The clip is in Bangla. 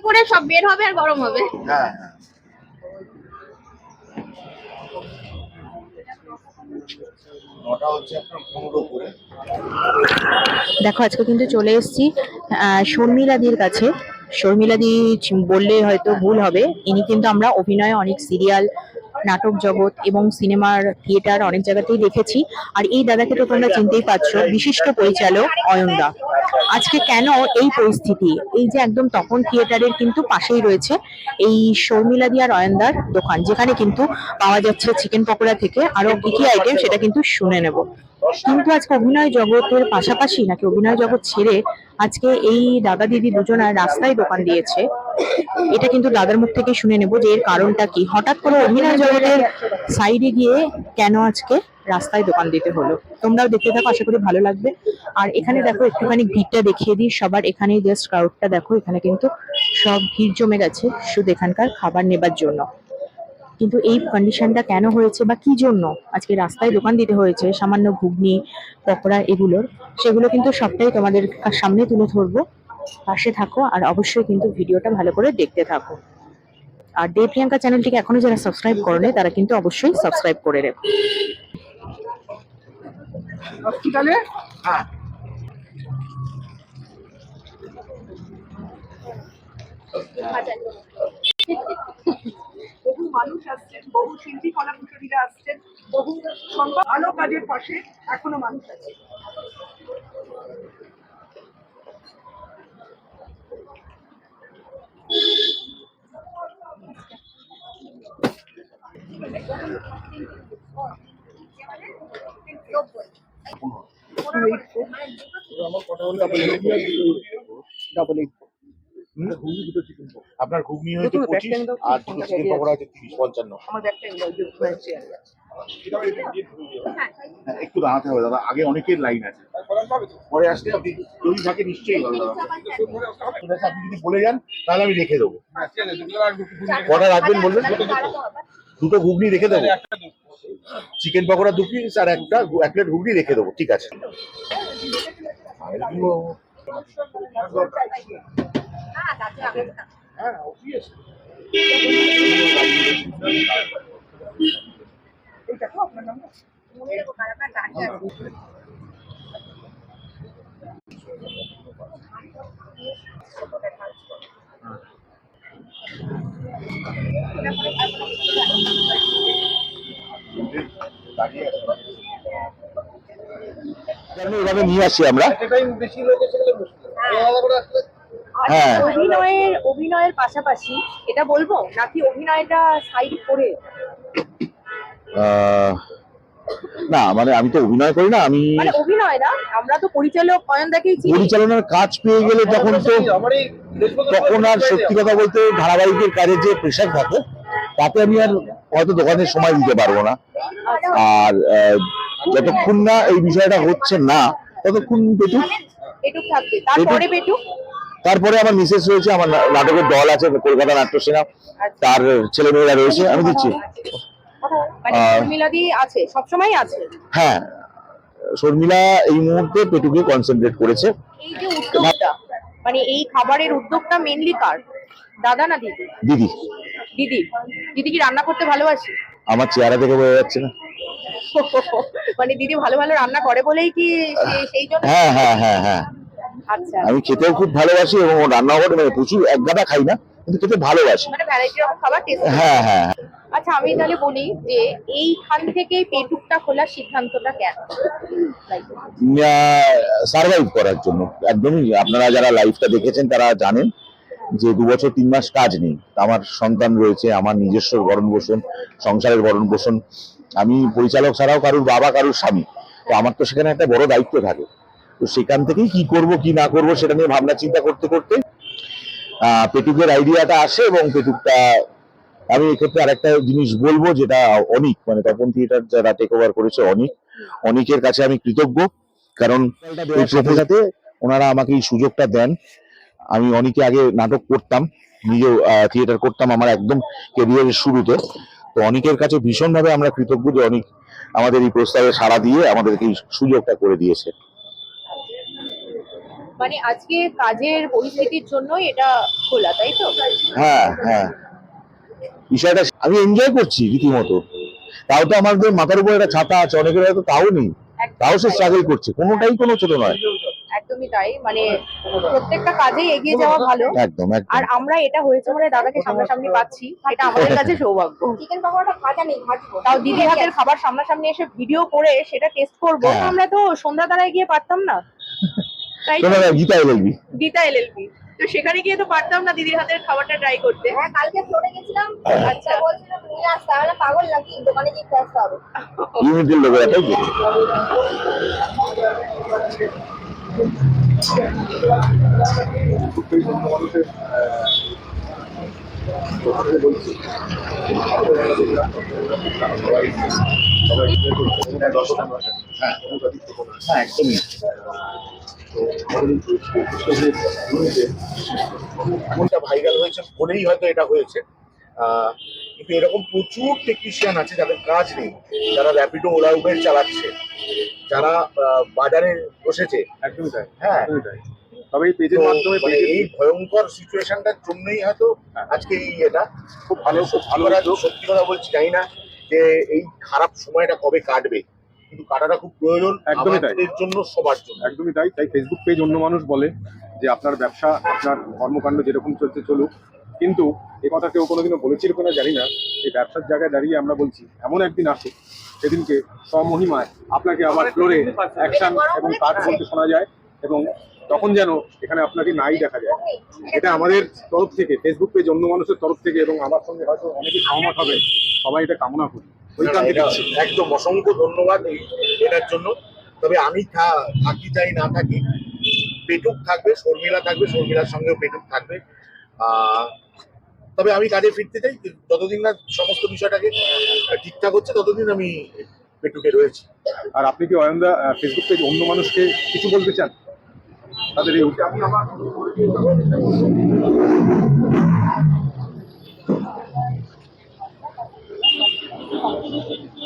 করে সব বের হবে আর গরম হবে। হ্যাঁ হ্যাঁ। দেখো আজকে কিন্তু চলে এসেছি শর্মিলাদির কাছে। শর্মিলাদি বললে হয়তো ভুল হবে। ইনি কিন্তু আমরা অভিনয়ে অনেক সিরিয়াল নাটক জগৎ এবং সিনেমার থিয়েটার অনেক জায়গাতেই দেখেছি। আর এই দাদাকে তো তোমরা চিনতেই পারছ, বিশিষ্ট পরিচালক অয়নদা আজকে কেন এই পরিস্থিতি? এই যে একদম তপন থিয়েটারের কিন্তু পাশেই রয়েছে এই শর্মিলাদি আর অয়নদার দোকান, যেখানে কিন্তু পাওয়া যাচ্ছে চিকেন পকোড়া থেকে আরও কি কি আইটেম সেটা কিন্তু শুনে নেব। কিন্তু আজকে অভিনয় জগতের পাশাপাশি নাকি অভিনয় জগৎ ছেড়ে আজকে এই দাদা দিদি দুজনার রাস্তায় দোকান দিয়েছে। এটা কিন্তু দাদার মুখ থেকে শুনে নেব যে এর কারণটা কি। হঠাৎ করে অভিনয় জগতের সাইডে গিয়ে কেন আজকে রাস্তায় দোকান দিতে হলো? তোমরাও দেখতে থাকো, আশা করি ভালো লাগবে। আর এখানে দেখো, একটুখানি ভিড়টা দেখিয়ে দিই। সবার এখানে জাস্ট ক্রাউডটা দেখো, এখানে কিন্তু সব ভিড় জমে গেছে শুধু এখানকার খাবার নেবার জন্য। কিন্তু এই কন্ডিশনটা কেন হয়েছে বা কি জন্য আজকে রাস্তায় দোকান দিতে হয়েছে, সামান্য ঘুগনি, পকোড়া এগুলোর, সেগুলো কিন্তু সবটাই তোমাদের সামনে তুলে ধরবো। পাশে থাকো আর অবশ্যই কিন্তু ভিডিওটা ভালো করে দেখতে থাকো। আর দে প্রিয়াঙ্কা চ্যানেলটিকে এখনও যারা সাবস্ক্রাইব করেনি, তারা কিন্তু অবশ্যই সাবস্ক্রাইব করে নেবে হ্যাঁ। মানুষ আসছেন, বহু শিল্পী আসছেন, বহু কাজের পাশে এখনও মানুষ আছে। ডবল এইট আপনার ঘুগনি হয়েছে পঁচিশ আর দুটো চিকেন পকোড়া আছে। তিরিশ পঞ্চান্ন। হ্যাঁ, একটু দাঁড়াতে হবে দাদা আগে অনেকের লাইন আছে। পরে আসলে আপনি যদি থাকে নিশ্চয়ই ভালো দাদা আপনি যদি বলে যান তাহলে আমি রেখে দেবো। কটা রাখবেন বলবেন? দুটো ঘুগনি রেখে দেবো। চিকেন পকোড়া দু পিস আর একটা এক প্লেট ঘুগনি রেখে দেবো ঠিক আছে। আর এগুলো এভাবে নিয়ে আসি আমরা। হ্যাঁ। অভিনয়ের অভিনয়ের পাশাপাশি এটা বলব? নাকি অভিনয়টা সাইড করে? না মানে আমি তো অভিনয় করি না আমি মানে অভিনয় না আমরা তো পরিচালক অয়নদাকেই চিনি। পরিচালনার কাজ পেয়ে গেলে তখন তো তখন আর সত্যি কথা বলতে ধারাবাহিকের কাজের যে প্রেশার থাকে তাতে আমি আর হয়তো দোকানের সময় দিতে পারব না। আর আহ, যতক্ষণ না এই বিষয়টা হচ্ছে না ততক্ষণ পেটুক থাকবে। তারপরে পেটুক তারপরে আমার মিসেস রয়েছে আমার নাটকের দল আছে কলকাতা নাট্য সেনা। তার ছেলে মেয়েরা রয়েছে আমি দিচ্ছি। মানে আছে সবসময় আছে? হ্যাঁ শর্মিলা এই মুহূর্তে পেটুকে কনসেন্ট্রেট করেছে। এই যে উদ্যোগটা মানে এই খাবারের উদ্যোগটা মেনলি কার? দাদা না দিদি? দিদি। দিদি। দিদি কি রান্না করতে ভালোবাসে? আমার চেহারা দেখে বোঝা যাচ্ছে না। মানে দিদি ভালো ভালো রান্না করে বলেই কি সেই জন্য? হ্যাঁ হ্যাঁ হ্যাঁ হ্যাঁ। আচ্ছা। আমি খেতেও খুব ভালোবাসি এবং করে মানে প্রচুর এক গাদা খাই না। কিন্তু খেতে ভালোবাসি। মানে ভ্যারাইটি রকম খাবার টেস্ট হ্যাঁ হ্যাঁ হ্যাঁ। আচ্ছা আমি তাহলে বলি যে এইখান থেকে পেটুকটা খোলার সিদ্ধান্তটা কেন? সার্ভাইভ করার জন্য। একদমই। আপনারা যারা লাইফটা দেখেছেন তারা জানেন যে দু বছর তিন মাস কাজ নেই। আমার সন্তান রয়েছে আমার নিজস্ব ভরণ পোষণ সংসারের ভরণ পোষণ। আমি পরিচালক ছাড়াও কারুর বাবা কারুর স্বামী। তো আমার তো সেখানে একটা বড় দায়িত্ব থাকে। তো সেখান থেকেই কি করব কি না করব সেটা নিয়ে ভাবনা চিন্তা করতে করতে পেটুকের আইডিয়াটা আসে এবং পেটুকটা আমি এক্ষেত্রে আরেকটা জিনিস বলব যেটা অনিক মানে তপন থিয়েটার যারা টেক ওভার করেছে অনিক অনিকের কাছে আমি কৃতজ্ঞ কারণ সাথে সাথে ওনারা আমাকে এই সুযোগটা দেন। আমি অনেকে আগে নাটক করতাম নিজেও থিয়েটার করতাম আমার একদম কেরিয়ারের শুরুতে। তো অনেকের কাছে ভীষণভাবে আমরা কৃতজ্ঞ যে অনেক আমাদের এই প্রস্তাবে সাড়া দিয়ে আমাদেরকে এই সুযোগটা করে দিয়েছে। মানে আজকে কাজের পরিস্থিতির জন্যই এটা খোলা তাই তো? হ্যাঁ হ্যাঁ। বিষয়টা আমি এনজয় করছি রীতিমতো। তাও তো আমাদের মাথার উপর একটা ছাতা আছে অনেকের হয়তো তাও নেই। তাও সে স্ট্রাগল করছে। কোনোটাই কোনো ছোট নয়। একদমই তাই। মানে প্রত্যেকটা কাজেই এগিয়ে যাওয়া ভালো। একদম আর আমরা এটা হয়েছে মানে দাদাকে সামনাসামনি পাচ্ছি। এটা আমাদের কাছে সৌভাগ্য। চিকেন পকোড়াটা ভাজা নেই ভাজবো। তাও দিদি হাতের খাবার সামনাসামনি এসে ভিডিও করে সেটা টেস্ট করব। হ্যাঁ। আমরা তো সন্ধ্যা দ্বারায় গিয়ে পারতাম না। গীতা এলএলবি গীতা এলএলবি তো সেখানে গিয়ে তো পারতাম না দিদির হাতের খাবারটা ট্রাই করতে। হ্যাঁ কালকে ফ্লোরে গেছিলাম। আচ্ছা বলছিলাম নিয়ে আসতে বললাম, পাগল নাকি? দোকানে গিয়ে খেয়ে আসতে হবে ইউনিটের তাই তো? হ্যাঁ একদমই। এমনটা ভাইরাল হয়েছে বলেই হয়তো এটা হয়েছে। কিন্তু এরকম প্রচুর টেকনিশিয়ান আছে যাদের কাজ নেই যারা র্যাপিডো ওলা উবের চালাচ্ছে যারা বাজারে বসেছে। একদমই তাই হ্যাঁ। তবে এই পেজের মাধ্যমে মানে এই ভয়ঙ্কর সিচুয়েশনটার জন্যই হয়তো হ্যাঁ। আজকে এই এটা খুব ভালো খুব ভালো সত্যি কথা বলছি জানি না যে এই খারাপ সময়টা কবে কাটবে। কিন্তু কাটাটা খুব প্রয়োজন একদমই তাই। আমাদের জন্য সবার জন্য। একদমই তাই। তাই ফেসবুক পেজ অন্য মানুষ বলে যে আপনার ব্যবসা আপনার কর্মকাণ্ড যেরকম চলছে চলুক। কিন্তু এ কথা কেউ কোনোদিনও বলেছিল কিনা জানি না। এই ব্যবসার জায়গায় দাঁড়িয়ে আমরা বলছি এমন একদিন আসুক সেদিনকে স্বমহিমায় আপনাকে আবার ফ্লোরে অ্যাকশন এবং কাজ বলতে শোনা যায় এবং তখন যেন এখানে আপনাকে নাই দেখা যায়। এটা আমাদের তরফ থেকে ফেসবুক পেজ অন্য মানুষের তরফ থেকে এবং আমার সঙ্গে হয়তো অনেকে সহমত হবে। সবাই এটা কামনা করি। একদম অসংখ্য ধন্যবাদ এই এটার জন্য। তবে আমি থাকি চাই না থাকি পেটুক থাকবে শর্মিলা থাকবে শর্মিলার সঙ্গেও পেটুক থাকবে। তবে আমি কাজে ফিরতে চাই যতদিন না সমস্ত বিষয়টাকে ঠিকঠাক হচ্ছে ততদিন আমি পেটুকে রয়েছি। আর আপনি কি অয়নদা ফেসবুক পেজ অন্য মানুষকে কিছু বলতে চান? তাদের এই 好，孤独。